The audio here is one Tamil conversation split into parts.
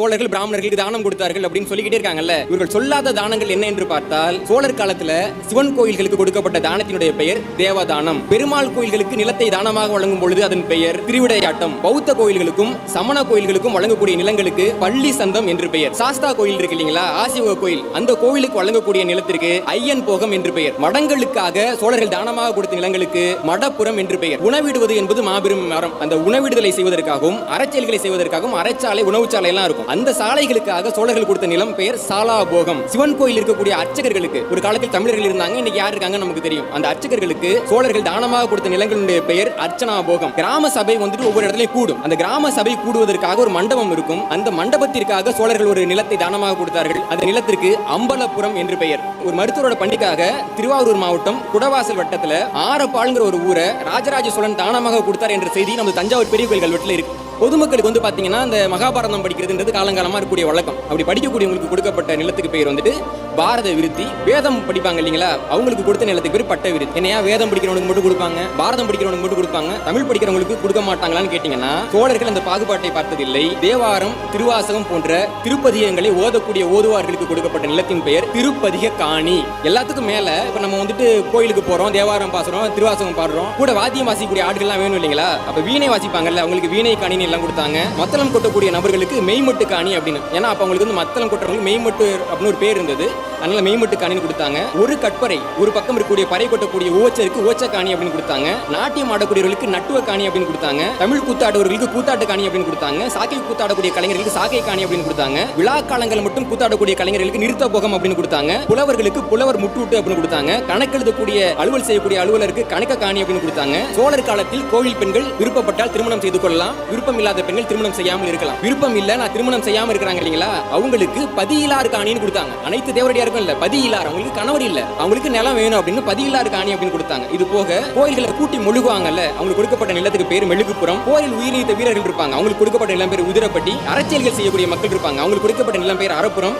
சோழர்கள் பிராமணர்களுக்கு தானம் கொடுத்தார்கள் அப்படின்னு சொல்லிக்கிட்டே இருக்காங்கல்ல. இவர்கள் சொல்லாத தானங்கள் என்ன என்று பார்த்தால் சோழர் காலத்துல சிவன் கோயில்களுக்கு கொடுக்கப்பட்ட தானத்தினுடைய பெயர் தேவதானம். பெருமாள் கோயில்களுக்கு நிலத்தை தானமாக வழங்கும் பொழுது அதன் பெயர் திருவிடையாட்டம். பௌத்த கோயில்களுக்கும் சமண கோயில்களுக்கும் வழங்கக்கூடிய நிலங்களுக்கு பள்ளி சந்தம் என்று பெயர். சாஸ்தா கோயில் இருக்கு இல்லைங்களா? ஆசிவ கோயில். அந்த கோயிலுக்கு வழங்கக்கூடிய நிலத்திற்கு ஐயன் போகம் என்று பெயர். மடங்களுக்காக சோழர்கள் தானமாக கொடுத்த நிலங்களுக்கு மடப்புறம் என்று பெயர். உணவிடுவது என்பது மாபெரும் மரம். அந்த உணவிடுதலை செய்வதற்காகவும் அறச்செயல்களை செய்வதற்காகவும் அறச்சாலை உணவுச்சாலை எல்லாம் இருக்கும். அந்த சாலைகளுக்காக சோழர்கள் கொடுத்த நிலம் பெயர் சாலாபோகம். சிவன் கோயில் இருக்கக்கூடிய அர்ச்சகர்களுக்கு. ஒரு காலத்தில் தமிழர்கள் இருந்தாங்க இன்னைக்கு யார் இருக்காங்க நமக்கு தெரியும். அந்த அர்ச்சகர்களுக்கு சோழர்கள் தானமாக கொடுத்த நிலங்களுடைய பெயர் அர்ச்சனா போகம் கிராம சபை வந்துட்டு ஒவ்வொரு இடத்துலையும் கூடும். அந்த கிராம சபை கூடுவதற்காக ஒரு மண்டபம் இருக்கும். அந்த மண்டபத்திற்காக சோழர்கள் ஒரு நிலத்தை தானமாக கொடுத்தார்கள். அந்த நிலத்திற்கு அம்பலபுரம் என்று பெயர். ஒரு மருத்துவரோட பண்டிக்காக திருவாரூர் மாவட்டம் குடவாசல் வட்டத்தில் ஆரப்பாளுங்கிற ஒரு ஊரை ராஜராஜ சோழன் தானமாக கொடுத்தார் என்ற செய்தி நம்ம தஞ்சாவூர் பெரிய கோயில் கல்வெட்டில் இருக்கு. பொதுமக்களுக்கு வந்து பார்த்தீங்கன்னா இந்த மகாபாரதம் படிக்கிறதுன்றது காலங்காலமாக இருக்கக்கூடிய வழக்கம். அப்படி படிக்கக்கூடியவங்களுக்கு கொடுக்கப்பட்ட நிலத்துக்கு பேர் வந்துட்டு பாரத விருத்தி. வேதம் படிப்பாங்க இல்லைங்களா? அவங்களுக்கு கொடுத்த நிலத்துக்கு பேர் பட்ட விருத்தி. என்னையா? வேதம் படிக்கிறவனுக்கு மட்டும் கொடுப்பாங்க? பாரதம் படிக்கிறவனுக்கு மட்டும் கொடுப்பாங்க? தமிழ் படிக்கிறவங்களுக்கு கொடுக்க மாட்டாங்களான்னு கேட்டீங்கன்னா சோழர்கள் அந்த பாகுபாட்டை பார்த்ததில்லை. தேவாரம் திருவாசகம் போன்ற திருப்பதிகங்களை ஓதக்கூடிய ஓதுவார்களுக்கு கொடுக்கப்பட்ட நிலத்தின் பெயர் திருப்பதிக காணி. எல்லாத்துக்கும் மேல இப்ப நம்ம வந்துட்டு கோயிலுக்கு போறோம் தேவாரம் பாசுறோம் திருவாசகம் பாடுறோம். கூட வாத்தியம் வாசிக்கக்கூடிய ஆட்கள்லாம் வேணும் இல்லைங்களா? அப்ப வீணை வாசிப்பாங்கல்ல அவங்களுக்கு வீணை காணின்னு எல்லாம் கொடுத்தாங்க. மத்தளம் கொட்டக்கூடிய நபர்களுக்கு மெய்மட்டு காணி அப்படின்னு. ஏன்னா அப்ப அவங்களுக்கு வந்து மத்தளம் கொட்டுறவங்களுக்கு மெய்மட்டு அப்படின்னு ஒரு பேர் இருந்தது. அதனால மெய்மட்டு காணின்னு கொடுத்தாங்க. ஒரு கட்பறை ஒரு பக்கம் இருக்கக்கூடிய பறை கொட்டக்கூடிய ஓச்சருக்கு ஓச்ச காணி அப்படின்னு கொடுத்தாங்க. நாட்டியம் ஆடக்கூடியவர்களுக்கு நட்டுவ காணி அப்படின்னு கொடுத்தாங்க. தமிழ் கூத்தாடுவர்களுக்கு கூத்தாட்டு காணி அப்படின்னு கொடுத்தாங்க. சாக்கை கூத்தாடக்கூடிய கலைஞர்களுக்கு சாக்கை காணி அப்படின்னு கொடுத்தாங்க. விழா காலங்கள் மட்டும் கூத்தாடக்கூடிய கலைஞர்களுக்கு நிறுத்த போகம் அப்படின்னு கொடுத்தாங்க. புலவர்களுக்கு புலவர் முட்டுவிட்டு அப்படின்னு கொடுத்தாங்க. கணக்கெழுதக்கூடிய அலுவல் செய்யக்கூடிய அலுவலருக்கு கணக்க காணி அப்படின்னு கொடுத்தாங்க. சோழர் காலத்தில் கோவில் பெண்கள் விருப்பப்பட்டால் திருமணம் செய்து கொள்ளலாம். விருப்பம் இல்லாத பெண்கள் திருமணம் செய்யாமல் இருக்கலாம். விருப்பம் இல்ல நான் திருமணம் செய்யாம இருக்கிறாங்க இல்லைங்களா? அவங்களுக்கு பதியிலார் காணின்னு கொடுத்தாங்க. அனைத்து தேவரடியாருக்கும் இல்ல பதியிலார். அவங்களுக்கு கணவர் இல்ல. அவங்களுக்கு நிலம் வேணும் அப்படின்னு பதியிலார் காணி அப்படின்னு கொடுத்தாங்க. இது போக கோயில்களை கூட்டி முழுகுவாங்கல்ல அவங்களுக்கு கொடுக்கப்பட்ட நிலத்துக்கு பேர் மெழுகுப்புறம். கோயில் உயிரிழந்த வீரர்கள் இருப்பாங்க. அவங்களுக்கு கொடுக்கப்பட்ட நிலம் பேர் உதிரப்பட்டி. அரசியல்கள் செய்யக்கூடிய மக்கள் இருப்பாங்க. அவங்களுக்கு கொடுக்கப்பட்ட நிலம் பேர் அரப்புறம்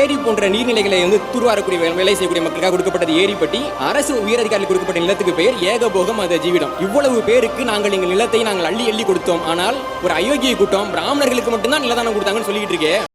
ஏரி போன்ற நீர்நிலைகளை வந்து தூர்வாரக்கூடிய வேலை செய்யக்கூடிய மக்களுக்காக கொடுக்கப்பட்டது ஏரிப்பட்டி. அரசு உயரதிகாரிகள் கொடுக்கப்பட்ட நிலத்துக்கு பெயர் ஏகபோகம் அது ஜீவிடம். இவ்வளவு பேருக்கு நாங்கள் எங்கள் நிலத்தை நாங்கள் அள்ளி அள்ளி கொடுத்தோம். ஆனால் ஒரு அயோக்கிய கூட்டம் பிராமணர்களுக்கு மட்டும்தான் நிலதானம் கொடுத்தாங்கன்னு சொல்லிட்டு இருக்கே.